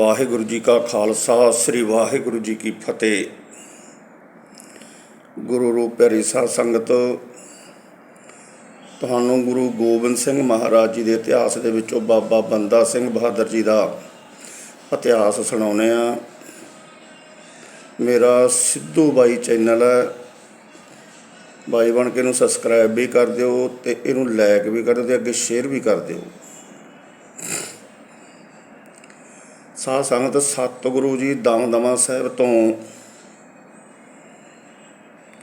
ਵਾਹਿਗੁਰੂ ਜੀ ਕਾ ਖਾਲਸਾ, ਸ੍ਰੀ ਵਾਹਿਗੁਰੂ ਜੀ ਕੀ ਫਤਿਹ। ਗੁਰੂ ਰੂਪ ਪਿਆਰੀ ਸਾਧ ਸੰਗਤ, ਤੁਹਾਨੂੰ ਗੁਰੂ ਗੋਬਿੰਦ ਸਿੰਘ ਮਹਾਰਾਜ ਜੀ ਦੇ ਇਤਿਹਾਸ ਦੇ ਵਿੱਚੋਂ ਬਾਬਾ ਬੰਦਾ ਸਿੰਘ ਬਹਾਦਰ ਜੀ ਦਾ ਇਤਿਹਾਸ ਸੁਣਾਉਂਦੇ ਆ ਮੇਰਾ ਸਿੱਧੂ ਬਾਈ ਚੈਨਲ ਹੈ। ਬਾਈ ਬਣ ਕੇ ਇਹਨੂੰ ਸਬਸਕ੍ਰਾਈਬ ਵੀ ਕਰ ਦਿਓ ਤੇ ਇਹਨੂੰ ਲਾਈਕ ਵੀ ਕਰ ਦਿਓ ਤੇ ਅੱਗੇ ਸ਼ੇਅਰ ਵੀ ਕਰ ਦਿਓ। ਸਾਧ ਸੰਗਤ ਸਤਿਗੁਰੂ ਜੀ ਦਮਦਮਾ ਸਾਹਿਬ ਤੋਂ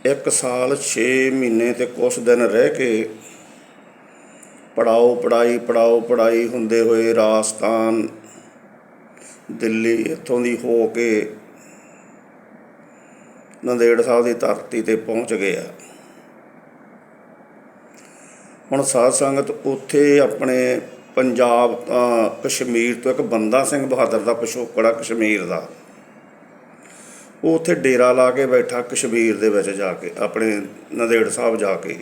ਇੱਕ ਸਾਲ 6 ਮਹੀਨੇ ਤੇ ਕੁਛ ਦਿਨ ਰਹਿ ਕੇ ਪੜਾਓ ਪੜਾਈ ਪੜਾਓ ਪੜਾਈ ਹੁੰਦੇ ਹੋਏ ਰਾਜਸਥਾਨ, ਦਿੱਲੀ ਇੱਥੋਂ ਦੀ ਹੋ ਕੇ ਨੰਦੇੜ ਸਾਹਿਬ ਦੀ ਧਰਤੀ ਤੇ ਪਹੁੰਚ ਗਏ ਆ ਹੁਣ ਸਾਧ ਸੰਗਤ ਉੱਥੇ ਆਪਣੇ ਪੰਜਾਬ ਤਾਂ ਕਸ਼ਮੀਰ ਤੋਂ ਇੱਕ ਬੰਦਾ ਸਿੰਘ ਬਹਾਦਰ ਦਾ ਪਿਛੋਕੜਾ ਕਸ਼ਮੀਰ ਦਾ। ਉਹ ਉੱਥੇ ਡੇਰਾ ਲਾ ਕੇ ਬੈਠਾ ਕਸ਼ਮੀਰ ਦੇ ਵਿੱਚ ਜਾ ਕੇ, ਆਪਣੇ ਨੰਦੇੜ ਸਾਹਿਬ ਜਾ ਕੇ।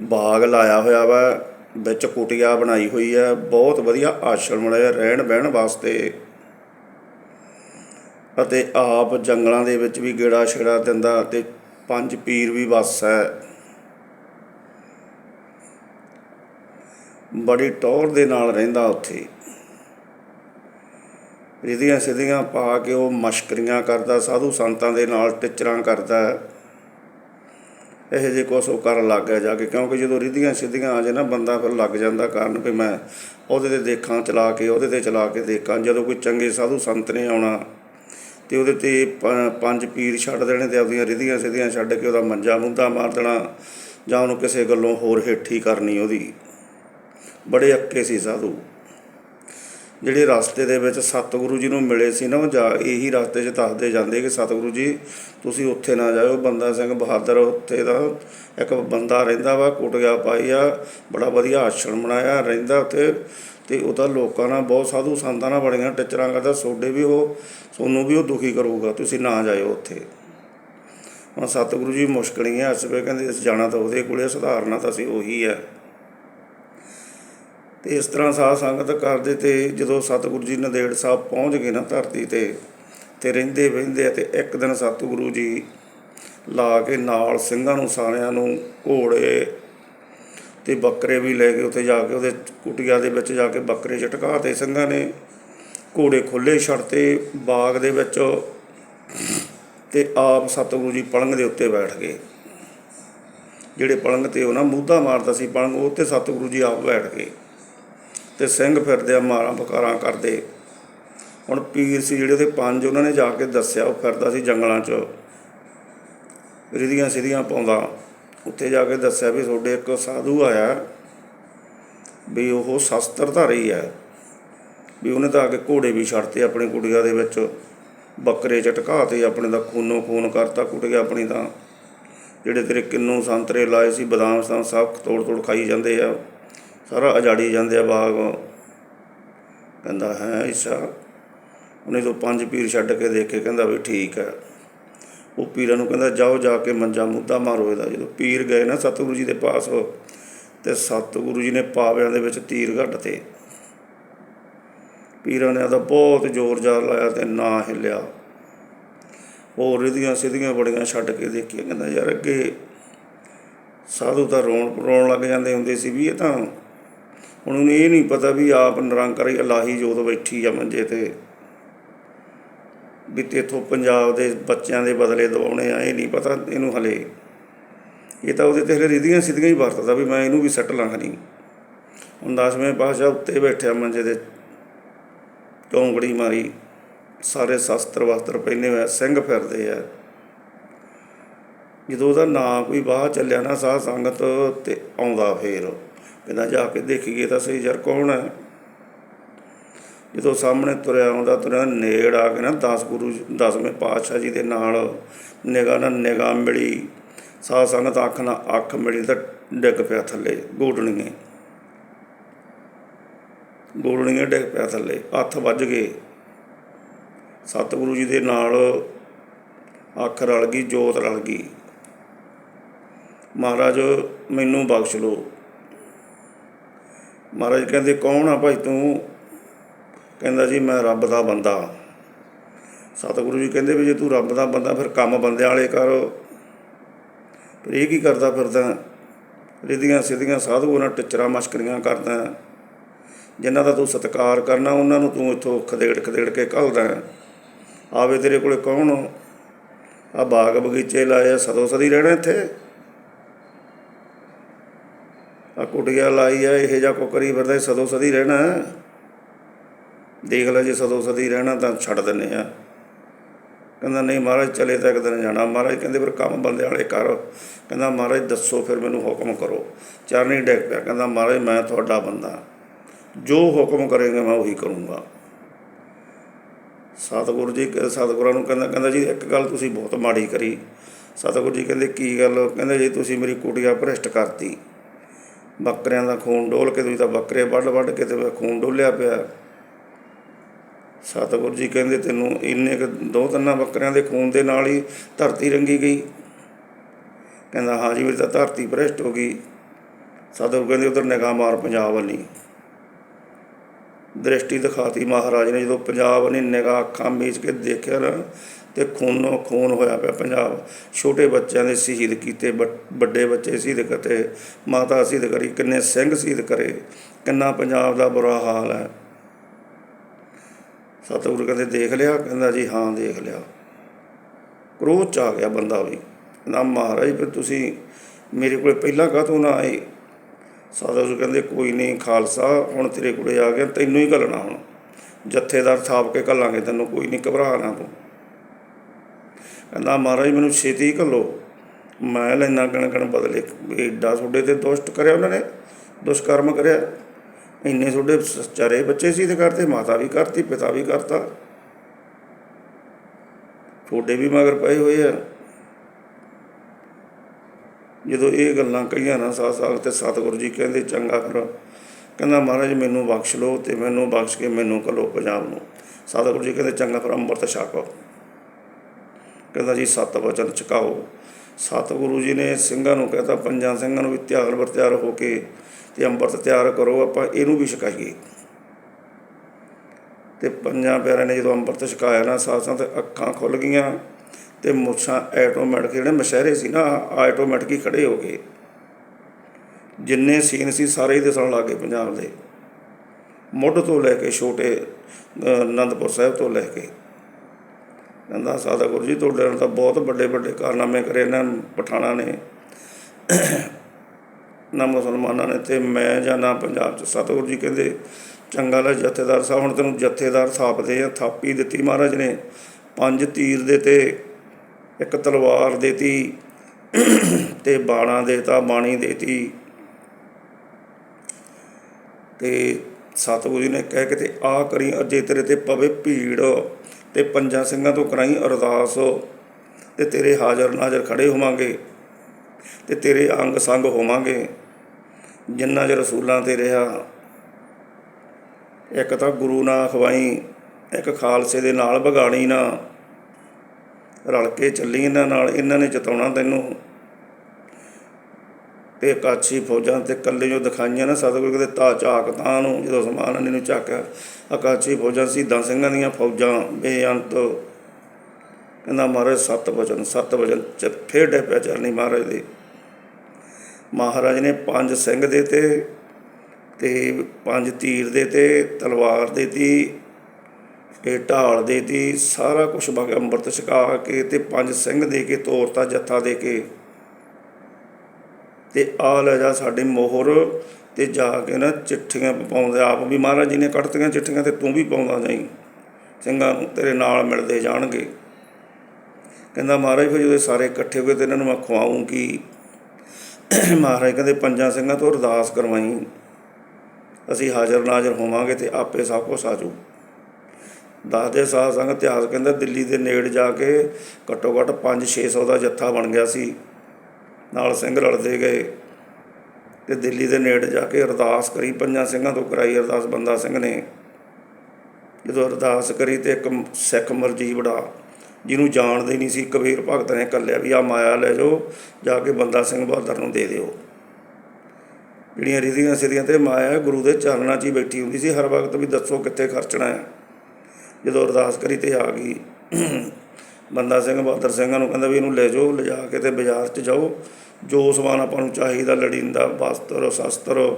ਬਾਗ ਲਾਇਆ ਹੋਇਆ ਵਾ, ਵਿੱਚ ਕੁਟੀਆ ਬਣਾਈ ਹੋਈ ਹੈ ਬਹੁਤ ਵਧੀਆ ਆਸ਼ਰਮ ਬਣਾਇਆ ਰਹਿਣ ਬਹਿਣ ਵਾਸਤੇ। ਅਤੇ ਆਪ ਜੰਗਲਾਂ ਦੇ ਵਿੱਚ ਵੀ ਗੇੜਾ ਛੇੜਾ ਦਿੰਦਾ ਤੇ ਪੰਜ ਪੀਰ ਵੀ ਵਸ ਹੈ। ਬੜੀ ਟੌਰ ਦੇ ਨਾਲ ਰਹਿੰਦਾ ਉੱਥੇ। ਰਿਧੀਆਂ ਸਿੱਧੀਆਂ ਪਾ ਕੇ ਉਹ ਮਸ਼ਕਰੀਆਂ ਕਰਦਾ, ਸਾਧੂ ਸੰਤਾਂ ਦੇ ਨਾਲ ਟਿਚਰਾਂ ਕਰਦਾ। ਇਹ ਜੇ ਕੁਛ ਉਹ ਕਰਨ ਲੱਗ ਗਿਆ ਜਾ ਕੇ, ਕਿਉਂਕਿ ਜਦੋਂ ਰਿਧੀਆਂ ਸਿੱਧੀਆਂ ਆ ਜੇ ਨਾ, ਬੰਦਾ ਫਿਰ ਲੱਗ ਜਾਂਦਾ ਕਾਰਨ ਵੀ ਮੈਂ ਉਹਦੇ ਤੇ ਦੇਖਾਂ, ਚਲਾ ਕੇ, ਉਹਦੇ ਤੇ ਚਲਾ ਕੇ ਦੇਖਾਂ। ਜਦੋਂ ਕੋਈ ਚੰਗੇ ਸਾਧੂ ਸੰਤ ਨੇ ਆਉਣਾ, ਤੇ ਉਹਦੇ ਤੇ ਪ- ਪੰਜ ਪੀਰ ਛੱਡ ਦੇਣੇ ਤੇ ਆਪਦੀਆਂ ਰਿਧੀਆਂ ਸਿੱਧੀਆਂ ਛੱਡ ਕੇ ਉਹਦਾ ਮੰਜਾ ਮੁੰਦਾ ਮਾਰ ਦੇਣਾ, ਜਾਂ ਉਹਨੂੰ ਕਿਸੇ ਗੱਲੋਂ ਹੋਰ ਹੇਠੀ ਕਰਨੀ ਉਹਦੀ। ਬੜੇ ਅੱਕੇ ਸੀ ਸਾਧੂ। ਜਿਹੜੇ ਰਸਤੇ ਦੇ ਵਿੱਚ ਸਤਿਗੁਰੂ ਜੀ ਨੂੰ ਮਿਲੇ ਸੀ ਨਾ, ਉਹ ਜਾ ਇਹੀ ਰਸਤੇ 'ਚ ਦੱਸਦੇ ਜਾਂਦੇ ਕਿ ਸਤਿਗੁਰੂ ਜੀ, ਤੁਸੀਂ ਉੱਥੇ ਨਾ ਜਾਇਓ, ਬੰਦਾ ਸਿੰਘ ਬਹਾਦਰ ਉੱਥੇ ਦਾ ਇੱਕ ਬੰਦਾ ਰਹਿੰਦਾ ਵਾ ਕੁਟਿਆ ਪਾਈ ਆ, ਬੜਾ ਵਧੀਆ ਆਸ਼ਰਮ ਬਣਾਇਆ, ਰਹਿੰਦਾ ਉੱਥੇ। ਤੇ ਉਹ ਤਾਂ ਲੋਕਾਂ ਨਾਲ ਬਹੁਤ ਸਾਧੂ ਸੰਤਾਂ ਨਾਲ ਬੜੀਆਂ ਟੱਚਰਾਂ ਕਰਦਾ, ਸੋਡੇ ਵੀ ਉਹ, ਸੋਨੂੰ ਵੀ ਉਹ ਦੁਖੀ ਕਰੂਗਾ, ਤੁਸੀਂ ਨਾ ਜਾਇਓ ਉੱਥੇ। ਹੁਣ ਸਤਿਗੁਰੂ ਜੀ ਮੁਸ਼ਕਲੀਆਂ ਇਸ ਵੇ ਕਹਿੰਦੇ ਅਸੀਂ ਜਾਣਾ ਤਾਂ ਉਹਦੇ ਕੋਲੇ, ਸੁਧਾਰਨਾ ਤਾਂ ਅਸੀਂ ਉਹੀ ਹੈ ਤੇ ਇਸ ਤਰ੍ਹਾਂ ਸਾਧ ਸੰਗਤ ਕਰਦੇ ਤੇ ਜਦੋਂ ਸਤਿਗੁਰੂ ਜੀ ਨੰਦੇੜ ਸਾਹਿਬ ਪਹੁੰਚ ਗਏ ਨਾ ਧਰਤੀ ਤੇ ਤੇ ਰਹਿੰਦੇ ਬਹਿੰਦੇ ਆ ਤੇ ਇੱਕ ਦਿਨ ਸਤਿਗੁਰੂ ਜੀ ਲਾ ਕੇ ਨਾਲ ਸਿੰਘਾਂ ਨੂੰ, ਸਾਰਿਆਂ ਨੂੰ ਘੋੜੇ ਤੇ ਬੱਕਰੇ ਵੀ ਲੈ ਕੇ ਉੱਥੇ ਜਾ ਕੇ ਉਹਦੇ ਕੁਟੀਆ ਦੇ ਵਿੱਚ ਜਾ ਕੇ ਬੱਕਰੇ ਝਟਕਾ ਤੇ ਸਿੰਘਾਂ ਨੇ ਘੋੜੇ ਖੁੱਲੇ ਛੱਡਤੇ ਬਾਗ ਦੇ ਵਿੱਚ ਤੇ ਆਪ ਸਤਿਗੁਰੂ ਜੀ ਪਲੰਗ ਦੇ ਉੱਤੇ ਬੈਠ ਗਏ। ਜਿਹੜੇ ਪਲੰਗ ਤੇ ਉਹ ਨਾ ਮੂਧਾ ਮਾਰਦਾ ਸੀ ਪਲੰਗ ਉਹ ਤੇ ਸਤਿਗੁਰੂ ਜੀ ਆਪ ਬੈਠ ਗਏ। ਤੇ ਸਿੰਘ ਫਿਰਦੇ ਆ, ਮਾਰਾਂ ਬਕਾਰਾਂ ਕਰਦੇ। ਹੁਣ ਪੀਰ ਸੀ ਜਿਹੜੇ ਉਹਦੇ ਪੰਜ, ਉਹਨਾਂ ਨੇ ਜਾ ਕੇ ਦੱਸਿਆ, ਉਹ ਫਿਰਦਾ ਸੀ ਜੰਗਲਾਂ 'ਚ। ਰਿਧੀਆਂ ਸਿਧੀਆਂ ਪਾਉਂਦਾ। ਉੱਥੇ ਜਾ ਕੇ ਦੱਸਿਆ ਵੀ ਤੁਹਾਡੇ ਇੱਕ ਸਾਧੂ ਆਇਆ ਵੀ ਉਹ ਸ਼ਸਤਰਧਾਰੀ ਹੈ। ਵੀ ਉਹਨੇ ਤਾਂ ਆ ਕੇ ਘੋੜੇ ਵੀ ਛੱਡਤੇ ਆਪਣੀ ਕੁੜੀਆਂ ਦੇ ਵਿੱਚ। ਬੱਕਰੇ ਝਟਕਾ ਤੇ ਆਪਣੇ ਦਾ ਖੂਨੋ ਖੂਨ ਕਰਤਾ ਕੁੜੀਆਂ ਆਪਣੀ ਤਾਂ। ਜਿਹੜੇ ਤੇਰੇ ਕਿੰਨੂ ਸੰਤਰੇ ਲਾਏ ਸੀ, ਬਦਾਮ ਸਦਾਮ ਸਭ ਤੋੜ ਤੋੜ ਖਾਈ ਜਾਂਦੇ ਆ। ਸਾਰਾ ਅਜਾੜੀ ਜਾਂਦੇ ਆ ਬਾਗ। ਕਹਿੰਦਾ, ਹੈ ਇਸਾ ਉਹਨੇ ਤੋਂ ਪੰਜ ਪੀਰ ਛੱਡ ਕੇ ਦੇਖ ਕੇ ਕਹਿੰਦਾ ਵੀ ਠੀਕ ਹੈ। ਉਹ ਪੀਰਾਂ ਨੂੰ ਕਹਿੰਦਾ, ਜਾਓ ਜਾ ਕੇ ਮੰਜਾ ਮੁੱਦਾ ਮਾਰੋ ਇਹਦਾ। ਜਦੋਂ ਪੀਰ ਗਏ ਨਾ, ਸਤਿਗੁਰੂ ਜੀ ਦੇ ਪਾਸ, ਤੇ ਸਤਿਗੁਰੂ ਜੀ ਨੇ ਪਾਵਿਆਂ ਦੇ ਵਿੱਚ ਤੀਰ ਘੱਟ ਤੇ। ਪੀਰਾਂ ਨੇ ਉਹਦਾ ਬਹੁਤ ਜ਼ੋਰ ਜ਼ਾਰ ਲਾਇਆ ਤੇ ਨਾ ਹਿੱਲਿਆ। ਹੋਰ ਰਿਧੀਆਂ ਸਿੱਧੀਆਂ ਬੜੀਆਂ ਛੱਡ ਕੇ ਦੇਖੀਆਂ। ਕਹਿੰਦਾ, ਯਾਰ ਅੱਗੇ ਸਾਧੂ ਤਾਂ ਰੋਣ ਰੋਣ ਲੱਗ ਜਾਂਦੇ ਹੁੰਦੇ ਸੀ ਵੀ ਇਹ ਤਾਂ ਹੁਣ ਉਹਨੂੰ ਇਹ ਨਹੀਂ ਪਤਾ ਵੀ ਆਪ ਨਿਰੰਕਾਰੀ ਇਲਾਹੀ ਜੋਤ ਬੈਠੀ ਆ ਮੰਜੇ ਤੇ। ਵੀ ਤੇਥੋਂ ਪੰਜਾਬ ਦੇ ਬੱਚਿਆਂ ਦੇ ਬਦਲੇ ਦਵਾਉਣੇ ਆ, ਇਹ ਨਹੀਂ ਪਤਾ ਇਹਨੂੰ ਹਲੇ। ਇਹ ਤਾਂ ਉਹਦੇ ਤੇ ਹਲੇ ਰਿਧੀਆਂ ਸਿੱਧੀਆਂ ਹੀ ਵਰਤਦਾ ਵੀ ਮੈਂ ਇਹਨੂੰ ਵੀ ਸੱਟ ਲਾਂਗਾ ਨਹੀਂ। ਹੁਣ ਦਸਵੇਂ ਪਾਤਸ਼ਾਹ ਉੱਤੇ ਬੈਠਿਆ ਮੰਜੇ ਦੇ ਚੌਂਕੜੀ ਮਾਰੀ। ਸਾਰੇ ਸ਼ਸਤਰ ਵਸਤਰ ਪਹਿਨੇ ਹੋਏ ਸਿੰਘ ਫਿਰਦੇ ਆ। ਜਦੋਂ ਉਹਦਾ ਨਾਂ ਕੋਈ ਬਾਹਰ ਚੱਲਿਆ ਨਾ, ਸਾਧ ਸੰਗਤ ਤੇ ਆਉਂਦਾ ਫੇਰ। ਕਹਿੰਦਾ ਜਾ ਕੇ ਦੇਖੀਏ ਤਾਂ ਸਹੀ ਯਾਰ ਕੌਣ ਹੈ? ਜਦੋਂ ਸਾਹਮਣੇ ਤੁਰਿਆ ਆਉਂਦਾ, ਤੁਰਿਆ ਨੇੜ ਆ ਕੇ ਨਾ 10 ਗੁਰੂ 10ਵੇਂ ਪਾਤਸ਼ਾਹ ਜੀ ਦੇ ਨਾਲ ਨਿਗਾਹ ਨਾਲ ਨਿਗਾਹ ਮਿਲੀ। ਸਾਧ ਸੰਗਤ ਅੱਖ ਨਾਲ ਅੱਖ ਮਿਲੀ ਤਾਂ ਡਿੱਗ ਪਿਆ ਥੱਲੇ ਗੋਡਣੀਏ ਗੋਡਣੀਏ ਡਿੱਗ ਪਿਆ ਥੱਲੇ, ਹੱਥ ਵੱਜ ਗਏ। ਸਤਿਗੁਰੂ ਜੀ ਦੇ ਨਾਲ ਅੱਖ ਰਲ ਗਈ, ਜੋਤ ਰਲ ਗਈ। ਮਹਾਰਾਜ, ਮੈਨੂੰ ਬਖਸ਼ ਲਓ। ਮਹਾਰਾਜ ਕਹਿੰਦੇ, ਕੌਣ ਆ ਭਾਈ ਤੂੰ? ਕਹਿੰਦਾ ਜੀ, ਮੈਂ ਰੱਬ ਦਾ ਬੰਦਾ। ਸਤਿਗੁਰੂ ਜੀ ਕਹਿੰਦੇ ਵੀ ਜੇ ਤੂੰ ਰੱਬ ਦਾ ਬੰਦਾ, ਫਿਰ ਕੰਮ ਬੰਦਿਆਂ ਵਾਲੇ ਕਰ। ਫਿਰ ਇਹ ਕੀ ਕਰਦਾ ਫਿਰਦਾ? ਰਿਧੀਆਂ ਸਿੱਧੀਆਂ ਸਾਧੂ ਨਾਲ ਟਿਚਰਾਂ ਮਸ਼ਕਰੀਆਂ ਕਰਦਾ। ਜਿਨ੍ਹਾਂ ਦਾ ਤੂੰ ਸਤਿਕਾਰ ਕਰਨਾ, ਉਹਨਾਂ ਨੂੰ ਤੂੰ ਇੱਥੋਂ ਖਦੇੜ ਖਦੇੜ ਕੇ ਘੱਲਦਾ। ਆਵੇ ਤੇਰੇ ਕੋਲੇ ਕੌਣ? ਆ ਬਾਗ ਬਗੀਚੇ ਲਾਏ ਆ ਸਦੋ ਸਦੀ ਰਹਿਣਾ ਇੱਥੇ? ਆ ਕੁਟੀਆ ਲਾਈ ਆ, ਇਹ ਜਾ ਕੋ ਕਰੀ ਫਿਰਦਾ, ਇਹ ਸਦੋ ਸਦੀ ਰਹਿਣਾ। ਦੇਖ ਲੈ ਜੇ ਸਦੋ ਸਦੀ ਰਹਿਣਾ ਤਾਂ ਛੱਡ ਦਿੰਨੇ ਆ। ਕਹਿੰਦਾ, ਨਹੀਂ ਮਹਾਰਾਜ, ਚਲੇ ਤਾਂ ਇੱਕ ਦਿਨ ਜਾਣਾ। ਮਹਾਰਾਜ ਕਹਿੰਦੇ, ਫਿਰ ਕੰਮ ਬੰਦੇ ਵਾਲੇ ਕਰ। ਕਹਿੰਦਾ, ਮਹਾਰਾਜ, ਦੱਸੋ, ਫਿਰ ਮੈਨੂੰ ਹੁਕਮ ਕਰੋ। ਚਰਨੀ ਡੇਕ ਪਿਆ, ਕਹਿੰਦਾ, ਮਹਾਰਾਜ, ਮੈਂ ਤੁਹਾਡਾ ਬੰਦਾ। ਜੋ ਹੁਕਮ ਕਰੇਗਾ, ਮੈਂ ਉਹੀ ਕਰੂੰਗਾ। ਸਤਿਗੁਰੂ ਜੀ, ਸਤਿਗੁਰਾਂ ਨੂੰ ਕਹਿੰਦਾ ਕਹਿੰਦਾ, ਜੀ, ਇੱਕ ਗੱਲ ਤੁਸੀਂ ਬਹੁਤ ਮਾੜੀ ਕਰੀ। ਸਤਿਗੁਰੂ ਜੀ ਕਹਿੰਦੇ, ਕੀ ਗੱਲ? ਕਹਿੰਦੇ, ਜੀ, ਤੁਸੀਂ ਮੇਰੀ ਕੁਟੀਆ ਭ੍ਰਿਸ਼ਟ ਕਰਤੀ। ਬੱਕਰਿਆਂ ਦਾ ਖੂਨ ਡੋਲ ਕੇ ਤੁਸੀਂ ਤਾਂ ਬੱਕਰੇ ਵੱਢ ਵੱਢ ਕੇ ਤੇ ਖੂਨ ਡੋਲਿਆ ਪਿਆ। ਸਤਿਗੁਰੂ ਜੀ ਕਹਿੰਦੇ ਤੈਨੂੰ ਇੰਨੇ ਕੁ ਦੋ ਤਿੰਨਾਂ ਬੱਕਰਿਆਂ ਦੇ ਖੂਨ ਦੇ ਨਾਲ ਹੀ ਧਰਤੀ ਰੰਗੀ ਗਈ। ਕਹਿੰਦਾ, ਹਾਂ ਜੀ, ਮੇਰੀ ਤਾਂ ਧਰਤੀ ਭ੍ਰਿਸ਼ਟ ਹੋ ਗਈ। ਸਤਿਗੁਰੂ ਕਹਿੰਦੇ, ਉਧਰ ਨਿਗਾਹ ਮਾਰ ਪੰਜਾਬ ਵੱਲੀ ਦ੍ਰਿਸ਼ਟੀ ਦਿਖਾਤੀ ਮਹਾਰਾਜ ਨੇ, ਜਦੋਂ ਪੰਜਾਬ ਨੇ ਨਿਗਾਹ ਅੱਖਾਂ ਮੀਚ ਕੇ ਦੇਖਿਆ ਨਾ ਤੇ ਖੂਨੋ ਖੂਨ ਹੋਇਆ ਪਿਆ ਪੰਜਾਬ। ਛੋਟੇ ਬੱਚਿਆਂ ਦੇ ਸ਼ਹੀਦ ਕੀਤੇ ਵੱਡ- ਵੱਡੇ ਬੱਚੇ ਸ਼ਹੀਦ ਕੀਤੇ, ਮਾਤਾ ਸ਼ਹੀਦ ਕਰੀ, ਕਿੰਨੇ ਸਿੰਘ ਸ਼ਹੀਦ ਕਰੇ, ਕਿੰਨਾ ਪੰਜਾਬ ਦਾ ਬੁਰਾ ਹਾਲ ਹੈ। ਸਤਿਗੁਰੂ ਕਹਿੰਦੇ, ਦੇਖ ਲਿਆ? ਕਹਿੰਦਾ ਜੀ, ਹਾਂ, ਦੇਖ ਲਿਆ। ਕ੍ਰੋਧ ਚ ਆ ਗਿਆ ਬੰਦਾ ਵੀ। ਨਾ ਮਹਾਰਾਜ, ਫਿਰ ਤੁਸੀਂ ਮੇਰੇ ਕੋਲ ਪਹਿਲਾਂ ਕਾਹਤੋਂ ਨਾ ਆਏ? ਸਤਿਗੁਰੂ ਕਹਿੰਦੇ, ਕੋਈ ਨਹੀਂ ਖਾਲਸਾ, ਹੁਣ ਤੇਰੇ ਕੋਲੇ ਆ ਗਿਆ, ਤੈਨੂੰ ਹੀ ਘੱਲਣਾ ਹੁਣ। ਜਥੇਦਾਰ ਥਾਪ ਕੇ ਘੱਲਾਂਗੇ ਤੈਨੂੰ, ਕੋਈ ਨਹੀਂ ਘਬਰਾ ਨਾ ਤੂੰ। ਕਹਿੰਦਾ, ਮਹਾਰਾਜ, ਮੈਨੂੰ ਛੇਤੀ ਘੱਲੋ। ਮੈਂ ਲੈਣਾ ਗਣ ਗਣ ਬਦਲੇ ਏਡਾ ਤੁਹਾਡੇ ਤੇ ਦੁਸ਼ਟ ਕਰਿਆ ਉਹਨਾਂ ਨੇ, ਦੁਸ਼ਕਰਮ ਕਰਿਆ। ਇੰਨੇ ਤੁਹਾਡੇ ਚਾਰੇ ਬੱਚੇ ਸੀ ਤੇ ਕਰਤੇ, ਮਾਤਾ ਵੀ ਕਰਤੀ, ਪਿਤਾ ਵੀ ਕਰਤਾ। ਤੁਹਾਡੇ ਵੀ ਮਗਰ ਪਏ ਹੋਏ ਆ। ਜਦੋਂ ਇਹ ਗੱਲਾਂ ਕਹੀਆਂ ਨਾ ਸਾਧ ਸਾਧ ਤੇ ਸਤਿਗੁਰੂ ਜੀ ਕਹਿੰਦੇ ਚੰਗਾ ਫਿਰ ਕਹਿੰਦਾ, ਮਹਾਰਾਜ, ਮੈਨੂੰ ਬਖਸ਼ ਲਓ ਤੇ ਮੈਨੂੰ ਬਖਸ਼ ਕੇ ਮੈਨੂੰ ਕਲੋ ਪੰਜਾਬ ਨੂੰ। ਸਤਿਗੁਰੂ ਜੀ ਕਹਿੰਦੇ, ਚੰਗਾ ਫਿਰ ਅੰਮ੍ਰਿਤ ਛਕੋ। ਕਹਿੰਦਾ ਜੀ, ਸਤ ਵਚਨ ਚਕਾਓ। ਸਤਿਗੁਰੂ ਜੀ ਨੇ ਸਿੰਘਾਂ ਨੂੰ ਕਹਤਾ, ਪੰਜਾਂ ਸਿੰਘਾਂ ਨੂੰ ਵੀ ਤਿਆਰ ਬਰ ਤਿਆਰ ਹੋ ਕੇ ਤੇ ਅੰਮ੍ਰਿਤ ਤਿਆਰ ਕਰੋ, ਆਪਾਂ ਇਹਨੂੰ ਵੀ ਛਕਾਈਏ। ਤੇ ਪੰਜਾਂ ਪਿਆਰਿਆਂ ਨੇ ਜਦੋਂ ਅੰਮ੍ਰਿਤ ਛਕਾਇਆ ਨਾ, ਸਾਸਾਂ ਤੇ ਅੱਖਾਂ ਖੁੱਲ ਗਈਆਂ ਤੇ ਮੁੱਛਾਂ ਆਟੋਮੈਟਿਕ ਜਿਹੜੇ ਮਸ਼ਹਰੇ ਸੀ ਨਾ ਆਟੋਮੈਟਿਕ ਹੀ ਖੜੇ ਹੋ ਗਏ। ਜਿੰਨੇ ਸੀਨ ਸੀ ਸਾਰੇ ਹੀ ਦਿਸਣ ਲੱਗੇ ਪੰਜਾਬ ਦੇ। ਮੁੱਢ ਤੋਂ ਲੈ ਕੇ ਛੋਟੇ ਅਨੰਦਪੁਰ ਸਾਹਿਬ ਤੋਂ ਲੈ ਕੇ। ਕਹਿੰਦਾ ਸਾਦਾ ਗੁਰੂ ਜੀ, ਤੁਹਾਡੇ ਨਾਲ ਤਾਂ ਬਹੁਤ ਵੱਡੇ ਵੱਡੇ ਕਾਰਨਾਮੇ ਕਰੇ ਇਹਨਾਂ ਪਠਾਣਾ ਨੇ। ਨਾ ਮੁਸਲਮਾਨਾਂ ਨੇ ਤੇ ਮੈਂ ਜਾਂ ਨਾ ਪੰਜਾਬ ਚ। ਸਤਿਗੁਰੂ ਜੀ ਕਹਿੰਦੇ, ਚੰਗਾ ਲੈ ਜਥੇਦਾਰ ਸਾਹਿਬ, ਹੁਣ ਤੈਨੂੰ ਜਥੇਦਾਰ ਥਾਪਦੇ ਆ, ਥਾਪੀ ਦਿੱਤੀ ਮਹਾਰਾਜ ਨੇ। ਪੰਜ ਤੀਰ ਦੇ ਤੇ ਇੱਕ ਤਲਵਾਰ ਦੇਤੀ ਤੇ ਬਾਣਾ ਦੇਤਾ, ਬਾਣੀ ਦੇਤੀ। ਤੇ ਸਤਿਗੁਰੂ ਜੀ ਨੇ ਕਹਿ ਕੇ ਤੇ ਆ ਕਰੀ, ਅਜੇ ਤੇਰੇ ਤੇ ਪਵੇ ਭੀੜ। ਤੇ ਪੰਜਾਂ ਸਿੰਘਾਂ ਤੋਂ ਕਰਾਈ ਅਰਦਾਸ ਤੇ ਤੇਰੇ ਹਾਜ਼ਰ ਨਾਜ਼ਰ ਖੜੇ ਹੋਵਾਂਗੇ ਤੇ ਤੇਰੇ ਅੰਗ ਸੰਗ ਹੋਵਾਂਗੇ। ਜਿੰਨਾ ਚਿਰ ਰਸੂਲਾਂ ਤੇ ਰਿਹਾ, ਇੱਕ ਤਾਂ ਗੁਰੂ ਨਾ ਅਖਵਾਈ ਇੱਕ ਖਾਲਸੇ ਦੇ ਨਾਲ ਬਗਾਣੀ ਨਾ। ਰਲ ਕੇ ਚੱਲੀ ਇਹਨਾਂ ਨਾਲ, ਇਹਨਾਂ ਨੇ ਜਿਤਾਉਣਾ ਤੈਨੂੰ। ਤੇ ਕਾਛੀ ਫੌਜਾਂ ਤੇ ਕੱਲੇ ਜੋ ਦਿਖਾਈਆਂ ਨਾ ਸਤਿਗੁਰੂ ਕਹਿੰਦੇ ਤਾ ਝਾਕ ਤਾਂ ਨੂੰ, ਜਦੋਂ ਸਮਾਨ ਨੇ ਨੂੰ ਝਾਕਿਆ ਅਕਾਛੀ ਫੌਜਾਂ ਸਿੱਧਾਂ ਸਿੰਘਾਂ ਦੀਆਂ ਫੌਜਾਂ, ਬੇਅੰਤ। ਕਹਿੰਦਾ ਮਹਾਰਾਜ, ਸੱਤ ਵਚਨ ਸੱਤ ਵਚਨ ਚ ਫੇਰ ਡੇ ਪਿਆ ਚਰਨੀ ਮਹਾਰਾਜ ਦੇ। ਮਹਾਰਾਜ ਨੇ ਪੰਜ ਸਿੰਘ ਦੇ ਤੇ ਤੇ ਪੰਜ ਤੀਰ ਦੇ ਤੇ, ਤਲਵਾਰ ਦੇ ਤੀ ਇਹ ਢਾਲ ਦੇ ਤੀ, ਸਾਰਾ ਕੁਝ ਬਗ ਅੰਮ੍ਰਿਤ ਛਕਾ ਕੇ ਤੇ ਪੰਜ ਸਿੰਘ ਦੇ ਕੇ, ਤੋਰਤਾ ਜੱਥਾ ਦੇ ਕੇ। ਤੇ ਆ ਲੈ ਜਾ ਸਾਡੇ ਮੋਹਰ ਤੇ ਜਾ ਕੇ ਨਾ ਚਿੱਠੀਆਂ ਪਾਉਂਦੇ ਆਪ ਵੀ ਮਹਾਰਾਜ ਜੀ ਨੇ ਕੱਢਤੀਆਂ ਚਿੱਠੀਆਂ ਤੇ ਤੂੰ ਵੀ ਪਾਉਂਦਾ ਜਾਈ। ਸਿੰਘਾਂ ਨੂੰ ਤੇਰੇ ਨਾਲ ਮਿਲਦੇ ਜਾਣਗੇ। ਕਹਿੰਦਾ ਮਹਾਰਾਜ ਫਿਰ ਜਦੋਂ ਸਾਰੇ ਇਕੱਠੇ ਹੋਏ ਤੇ ਇਹਨਾਂ ਨੂੰ ਮੈਂ ਖਵਾਉਂਗੀ ਮਹਾਰਾਜ ਕਹਿੰਦੇ ਪੰਜਾਂ ਸਿੰਘਾਂ ਤੋਂ ਅਰਦਾਸ ਕਰਵਾਈ। ਅਸੀਂ ਹਾਜ਼ਰ ਨਾਜ਼ਰ ਹੋਵਾਂਗੇ ਤੇ ਆਪੇ ਸਭ ਕੁਛ ਆ ਜਾਊ। ਦੱਸਦੇ ਸਾਧ ਸੰਗਤ ਇਤਿਹਾਸ ਕਹਿੰਦਾ ਦਿੱਲੀ ਦੇ ਨੇੜੇ ਜਾ ਕੇ ਘੱਟੋ ਘੱਟ 5-600 ਦਾ ਜੱਥਾ ਬਣ ਗਿਆ ਸੀ। ਨਾਲ ਸਿੰਘ ਰਲਦੇ ਗਏ ਤੇ ਦਿੱਲੀ ਦੇ ਨੇੜੇ ਜਾ ਕੇ ਅਰਦਾਸ ਕਰੀ, ਪੰਜਾਂ ਸਿੰਘਾਂ ਤੋਂ ਕਰਾਈ ਅਰਦਾਸ, ਬੰਦਾ ਸਿੰਘ ਨੇ। ਜਦੋਂ ਅਰਦਾਸ ਕਰੀ ਤੇ ਇੱਕ ਸਿੱਖ ਮਰਜ਼ੀ ਬੜਾ ਜਿਹਨੂੰ ਜਾਣਦੇ ਨਹੀਂ ਸੀ, ਕਬੀਰ ਭਗਤ ਨੇ ਕੱਲਿਆ ਵੀ ਆ ਮਾਇਆ ਲੈ ਜਾਓ, ਜਾ ਕੇ ਬੰਦਾ ਸਿੰਘ ਬਹਾਦਰ ਨੂੰ ਦੇ ਦਿਓ। ਜਿਹੜੀਆਂ ਰਿਧੀਆਂ ਸਿਧੀਆਂ ਤੇ ਮਾਇਆ ਗੁਰੂ ਦੇ ਚਰਨਾਂ 'ਚ ਹੀ ਬੈਠੀ ਹੁੰਦੀ ਸੀ, ਹਰ ਵਕਤ ਵੀ ਦੱਸੋ ਕਿੱਥੇ ਖਰਚਣਾ ਹੈ। ਜਦੋਂ ਅਰਦਾਸ ਕਰੀ ਤੇ ਆ ਗਈ ਬੰਦਾ ਸਿੰਘ ਬਹਾਦਰ ਸਿੰਘਾਂ ਨੂੰ ਕਹਿੰਦਾ ਵੀ ਇਹਨੂੰ ਲੈ ਜਾਓ, ਲਿਜਾ ਕੇ ਤੇ ਬਾਜ਼ਾਰ 'ਚ ਜਾਓ। ਜੋ ਸਮਾਨ ਆਪਾਂ ਨੂੰ ਚਾਹੀਦਾ, ਲੜੀਂਦਾ, ਵਸਤਰ, ਸ਼ਸਤਰ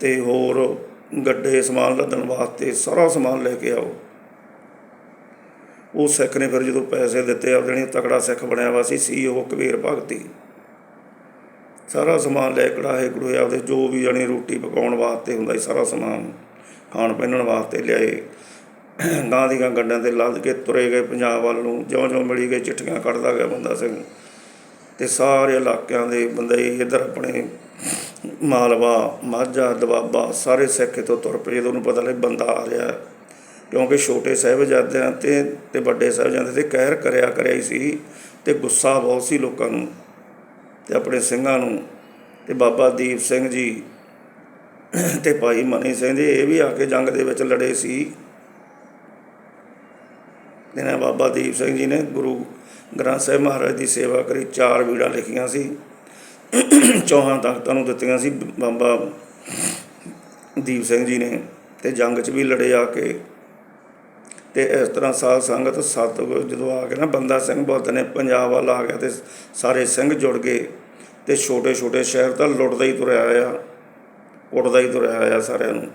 ਤੇ ਹੋਰ ਗੱਡੇ ਸਮਾਨ ਲੱਦਣ ਵਾਸਤੇ ਸਾਰਾ ਸਮਾਨ ਲੈ ਕੇ ਆਓ। ਉਹ ਸਿੱਖ ਨੇ ਫਿਰ ਜਦੋਂ ਪੈਸੇ ਦਿੱਤੇ ਆ ਜਿਹੜੀ ਤਕੜਾ ਸਿੱਖ ਬਣਿਆ ਵਾ ਸੀ ਸੀ ਉਹ ਕਬੀਰ ਭਗਤੀ। ਸਾਰਾ ਸਮਾਨ ਲੈ ਕੜਾਹੇ ਕੜੂਏ ਆਪਦੇ ਜੋ ਵੀ ਜਾਣੀ ਰੋਟੀ ਪਕਾਉਣ ਵਾਸਤੇ ਹੁੰਦਾ ਸੀ, ਸਾਰਾ ਸਮਾਨ ਖਾਣ ਪਹਿਨਣ ਵਾਸਤੇ ਲਿਆਏ। ਗਾਂ ਦੀਆਂ ਗੱਡਾਂ ਤੇ ਲੱਦ ਕੇ ਤੁਰੇ ਗਏ ਪੰਜਾਬ ਵੱਲ ਨੂੰ, ਜਿਉਂ-ਜਿਉਂ ਮਿਲੀ ਗਏ ਚਿੱਠੀਆਂ ਕੱਢਦਾ ਗਿਆ ਬੰਦਾ ਸਿੰਘ ਤੇ ਸਾਰੇ ਇਲਾਕਿਆਂ ਦੇ ਬੰਦੇ ਇੱਧਰ ਆਪਣੇ ਮਾਲਵਾ, ਮਾਝਾ ਦਵਾਬਾ ਸਾਰੇ ਸਿੱਖ ਤੋਂ ਤੁਰ ਪਏ। ਜਦੋਂ ਉਹਨੂੰ ਪਤਾ ਲੱਗ ਬੰਦਾ ਆ ਰਿਹਾ, ਕਿਉਂਕਿ ਛੋਟੇ ਸਾਹਿਬਜ਼ਾਦਿਆਂ ਤੇ ਤੇ ਵੱਡੇ ਸਾਹਿਬਜ਼ਾਦਿਆਂ ਤੇ ਕਹਿਰ ਕਰਿਆ ਕਰਿਆ ਹੀ ਸੀ ਤੇ ਗੁੱਸਾ ਬਹੁਤ ਸੀ ਲੋਕਾਂ ਨੂੰ ਤੇ ਆਪਣੇ ਸਿੰਘਾਂ ਨੂੰ ਤੇ ਬਾਬਾ ਦੀਪ ਸਿੰਘ ਜੀ ਤੇ ਭਾਈ ਮਨੀ ਸਿੰਘ ਜੀ, ਇਹ ਵੀ ਆ ਕੇ ਜੰਗ ਦੇ ਵਿੱਚ ਲੜੇ ਸੀ। ਇਹਨਾਂ ਬਾਬਾ ਦੀਪ ਸਿੰਘ ਜੀ ਨੇ ਗੁਰੂ ਗ੍ਰੰਥ ਸਾਹਿਬ ਮਹਾਰਾਜ ਦੀ ਸੇਵਾ ਕਰੀ, ਚਾਰ ਵੀੜਾਂ ਲਿਖੀਆਂ ਸੀ। ਚੌਹਾਂ ਤਖਤਾਂ ਨੂੰ ਦਿੱਤੀਆਂ ਸੀ ਬਾਬਾ ਦੀਪ ਸਿੰਘ ਜੀ ਨੇ ਤੇ ਜੰਗ 'ਚ ਵੀ ਲੜੇ ਆ ਕੇ। ਤੇ ਇਸ ਤਰ੍ਹਾਂ ਸਾਧ ਸੰਗਤ, ਸਤਿਗੁਰ, ਜਦੋਂ ਆ ਕੇ ਨਾ ਬੰਦਾ ਸਿੰਘ ਬਹੁਤ ਨੇ ਪੰਜਾਬ ਵੱਲ ਆ ਗਿਆ ਤੇ ਸਾਰੇ ਸਿੰਘ ਜੁੜ ਗਏ ਤੇ ਛੋਟੇ ਛੋਟੇ ਸ਼ਹਿਰ ਤਾਂ ਲੁੱਟਦਾ ਹੀ ਤੁਰਿਆ ਆ ਉੱਡਦਾ ਹੀ ਤੁਰਿਆ ਆਇਆ ਸਾਰਿਆਂ ਨੂੰ।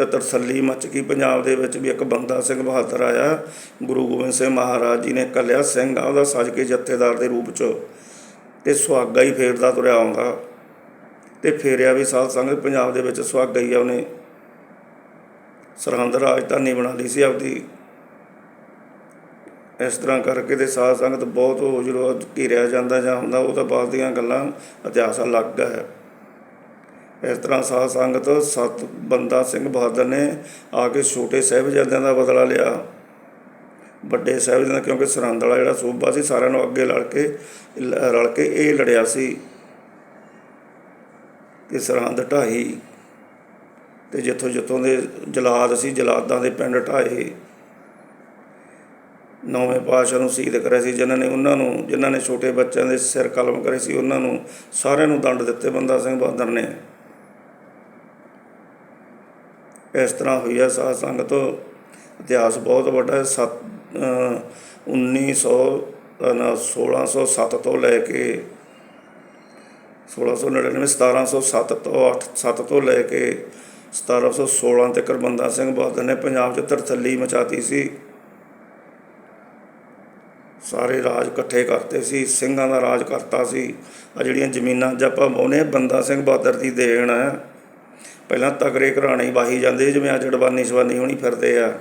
ਤੇ ਤਰਸੱਲੀ ਮੱਚ ਗਈ। ਪੰਜਾਬ ਦੇ ਵਿੱਚ ਵੀ ਇੱਕ ਬੰਦਾ ਸਿੰਘ ਬਹਾਦਰ ਆਇਆ। ਗੁਰੂ ਗੋਬਿੰਦ ਸਿੰਘ ਮਹਾਰਾਜ ਜੀ ਨੇ ਕੱਲਿਆ ਸਿੰਘ ਆ, ਉਹਦਾ ਸਜ ਕੇ ਜਥੇਦਾਰ ਦੇ ਰੂਪ 'ਚ। ਤੇ ਸੁਹਾਗਾ ਹੀ ਫੇਰਦਾ ਤੁਰਿਆ ਆਉਂਦਾ। ਤੇ ਫੇਰਿਆ ਵੀ ਸਾਧ ਸੰਗਤ ਪੰਜਾਬ ਦੇ ਵਿੱਚ ਸੁਹਾਗਾ ਹੀ ਆ ਉਹਨੇ। ਸਰਹੰਦ ਰਾਜਧਾਨੀ ਬਣਾ ਲਈ ਸੀ ਆਪਦੀ। ਇਸ ਤਰ੍ਹਾਂ ਕਰਕੇ ਤੇ ਸਾਧ ਸੰਗਤ ਬਹੁਤ ਉਹ ਜਦੋਂ ਘਿਰਿਆ ਜਾਂਦਾ ਜਾਂ ਹੁੰਦਾ, ਉਹ ਤਾਂ ਬਾਅਦ ਦੀਆਂ ਗੱਲਾਂ, ਇਤਿਹਾਸ ਅਲੱਗ ਹੈ। ਇਸ ਤਰ੍ਹਾਂ ਸਾਧ ਸੰਗਤ ਸਤ ਬੰਦਾ ਸਿੰਘ ਬਹਾਦਰ ਨੇ ਆ ਕੇ ਛੋਟੇ ਸਾਹਿਬਜ਼ਾਦਿਆਂ ਦਾ ਬਦਲਾ ਲਿਆ। ਵੱਡੇ ਸਾਹਿਬਜ਼ਾਦਿਆਂ ਕਿਉਂਕਿ ਸਰਹੰਦ ਵਾਲਾ ਜਿਹੜਾ ਸੂਬਾ ਸੀ, ਸਾਰਿਆਂ ਨੂੰ ਅੱਗੇ ਲੜ ਕੇ ਲ- ਰਲ ਕੇ ਇਹ ਲੜਿਆ ਸੀ ਤੇ ਸਰਹੰਦ ਢਾਈ ਤੇ ਜਿੱਥੋਂ ਜਿੱਥੋਂ ਦੇ ਜਲਾਦ ਸੀ, ਜਲਾਦਾਂ ਦੇ ਪਿੰਡ ਢਾਏ ਨੌਵੇਂ ਪਾਤਸ਼ਾਹ ਨੂੰ ਸ਼ਹੀਦ ਕਰਿਆ ਸੀ, ਜਿਨ੍ਹਾਂ ਨੇ ਉਹਨਾਂ ਨੂੰ, ਜਿਨ੍ਹਾਂ ਨੇ ਛੋਟੇ ਬੱਚਿਆਂ ਦੇ ਸਿਰ ਕਲਮ ਕਰੇ ਸੀ, ਉਹਨਾਂ ਨੂੰ ਸਾਰਿਆਂ ਨੂੰ ਦੰਡ ਦਿੱਤੇ ਬੰਦਾ ਸਿੰਘ ਬਹਾਦਰ ਨੇ। ਇਸ ਤਰ੍ਹਾਂ ਹੋਈ ਹੈ, ਸਾਧ ਸੰਗਤ ਇਤਿਹਾਸ ਬਹੁਤ ਵੱਡਾ ਹੈ। ਸੱਤ, ਅਹ 1900 ਅਹ ਨਾ 1607 ਤੋਂ ਲੈ ਕੇ 1699 1707 ਤੋਂ 8 7 ਤੋਂ ਲੈ ਕੇ 1716 ਤੱਕ ਬੰਦਾ ਸਿੰਘ ਬਹਾਦਰ ਨੇ ਪੰਜਾਬ 'ਚ ਤਰਥੱਲੀ ਮਚਾਤੀ ਸੀ। ਸਾਰੇ ਰਾਜ ਇਕੱਠੇ ਕਰਤੇ ਸੀ, ਸਿੰਘਾਂ ਦਾ ਰਾਜ ਕਰਤਾ ਸੀ। ਆ ਜਿਹੜੀਆਂ ਜ਼ਮੀਨਾਂ ਅੱਜ ਆਪਾਂ ਬੰਦਾ ਸਿੰਘ ਬਹਾਦਰ ਦੀ ਦੇਣ ਹੈ। ਪਹਿਲਾਂ ਤਕੜੇ ਘਰਾਣੇ ਹੀ ਵਾਹੀ ਜਾਂਦੇ ਜਿਵੇਂ ਅੱਜ ਅਡਵਾਨੀ ਸਵਾਨੀ ਹੋਣੀ ਫਿਰਦੇ ਆ।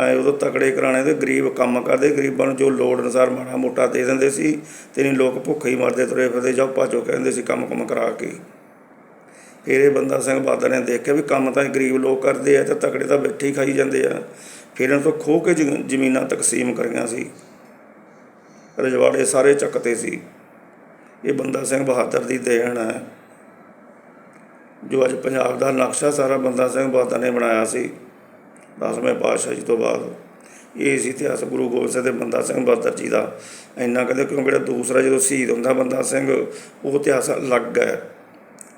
ਐ ਉਦੋਂ ਤਕੜੇ ਘਰਾਣੇ ਦੇ ਗਰੀਬ ਕੰਮ ਕਰਦੇ, ਗਰੀਬਾਂ ਨੂੰ ਜੋ ਲੋੜ ਅਨੁਸਾਰ ਮਾੜਾ ਮੋਟਾ ਦੇ ਦਿੰਦੇ ਸੀ, ਤੇ ਨਹੀਂ ਲੋਕ ਭੁੱਖੇ ਹੀ ਮਰਦੇ, ਤੁਰੇ ਫਿਰਦੇ ਜਾਓ ਭਾਜੋ ਕਹਿੰਦੇ ਸੀ, ਕੰਮ ਕੰਮ ਕਰਾ ਕੇ। ਫਿਰ ਇਹ ਬੰਦਾ ਸਿੰਘ ਬਹਾਦਰ ਨੇ ਦੇਖਿਆ ਵੀ ਕੰਮ ਤਾਂ ਇਹ ਗਰੀਬ ਲੋਕ ਕਰਦੇ ਆ, ਤੇ ਤਕੜੇ ਤਾਂ ਬੈਠੇ ਹੀ ਖਾਈ ਜਾਂਦੇ ਆ। ਫਿਰ ਇਹਨਾਂ ਤੋਂ ਖੋਹ ਕੇ ਜ਼ਮੀਨਾਂ ਤਕਸੀਮ ਕਰੀਆਂ ਸੀ। ਰਜਵਾੜੇ ਸਾਰੇ ਚੱਕਤੇ ਸੀ। ਇਹ ਬੰਦਾ ਸਿੰਘ ਬਹਾਦਰ ਦੀ ਦੇਣ ਹੈ। ਜੋ ਅੱਜ ਪੰਜਾਬ ਦਾ ਨਕਸ਼ਾ ਸਾਰਾ ਬੰਦਾ ਸਿੰਘ ਬਹਾਦਰ ਨੇ ਬਣਾਇਆ ਸੀ, ਦਸਵੇਂ ਪਾਤਸ਼ਾਹ ਜੀ ਤੋਂ ਬਾਅਦ। ਇਹ ਸੀ ਇਤਿਹਾਸ ਗੁਰੂ ਗੋਬਿੰਦ ਸਿੰਘ ਤੇ ਬੰਦਾ ਸਿੰਘ ਬਹਾਦਰ ਜੀ ਦਾ। ਇੰਨਾ ਕਹਿੰਦੇ ਕਿਉਂਕਿ ਜਿਹੜਾ ਦੂਸਰਾ ਜਦੋਂ ਸ਼ਹੀਦ ਹੁੰਦਾ ਬੰਦਾ ਸਿੰਘ, ਉਹ ਇਤਿਹਾਸ ਅਲੱਗ ਹੈ।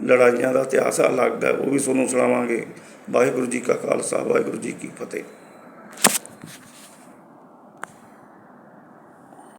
ਲੜਾਈਆਂ ਦਾ ਇਤਿਹਾਸ ਅਲੱਗ ਹੈ, ਉਹ ਵੀ ਤੁਹਾਨੂੰ ਸੁਣਾਵਾਂਗੇ। ਵਾਹਿਗੁਰੂ ਜੀ ਕਾ ਖਾਲਸਾ, ਵਾਹਿਗੁਰੂ ਜੀ ਕੀ ਫਤਿਹ।